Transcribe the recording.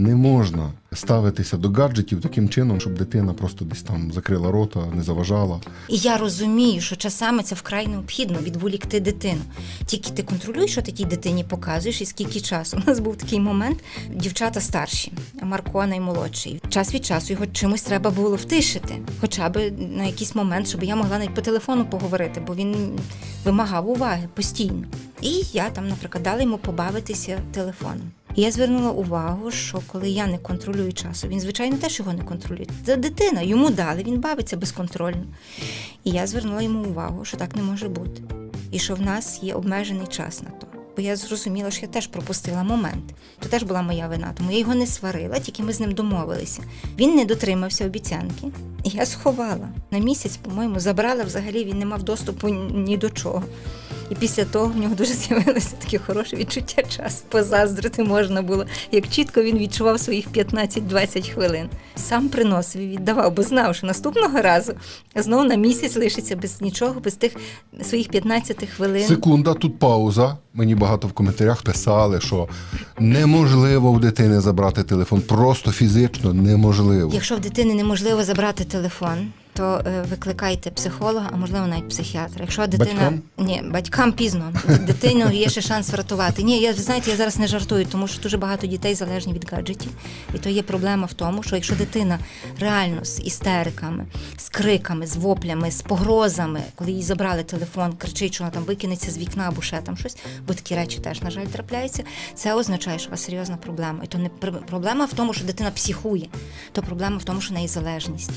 Не можна ставитися до гаджетів таким чином, щоб дитина просто десь там закрила рота, не заважала. І я розумію, що часами це вкрай необхідно відволікти дитину. Тільки ти контролюєш, що ти тій дитині показуєш і скільки часу. У нас був такий момент, дівчата старші, Марко наймолодший. Час від часу його чимось треба було втишити, хоча б на якийсь момент, щоб я могла навіть по телефону поговорити, бо він вимагав уваги постійно. І я там, наприклад, дала йому побавитися телефоном. І я звернула увагу, що коли я не контролюю часу, він, звичайно, теж його не контролює. Це дитина, йому дали, він бавиться безконтрольно. І я звернула йому увагу, що так не може бути. І що в нас є обмежений час на то. Бо я зрозуміла, що я теж пропустила момент. То теж була моя вина, тому я його не сварила, тільки ми з ним домовилися. Він не дотримався обіцянки, я сховала. На місяць, по-моєму, забрала взагалі, він не мав доступу ні до чого. І після того в нього дуже з'явилося таке хороше відчуття часу. Позаздрити можна було, як чітко він відчував своїх 15-20 хвилин. Сам приносив і віддавав, бо знав, що наступного разу знову на місяць лишиться без нічого, без тих своїх 15 хвилин. Секунда, тут пауза. Мені багато в коментарях писали, що неможливо у дитини забрати телефон. Просто фізично неможливо. Якщо в дитини неможливо забрати телефон, то е, викликайте психолога, а можливо навіть психіатра. Якщо дитина Батькам? ні, батькам пізно дитину є ще шанс врятувати. Ні, я знаєте, я зараз не жартую, тому що дуже багато дітей залежні від гаджетів. І то є проблема в тому, що якщо дитина реально з істериками, з криками, з воплями, з погрозами, коли їй забрали телефон, кричить, що вона там викинеться з вікна або ще там щось, бо такі речі теж, на жаль, трапляються. Це означає, що у вас серйозна проблема. І то не проблема в тому, що дитина психує, то проблема в тому, що в неї залежність.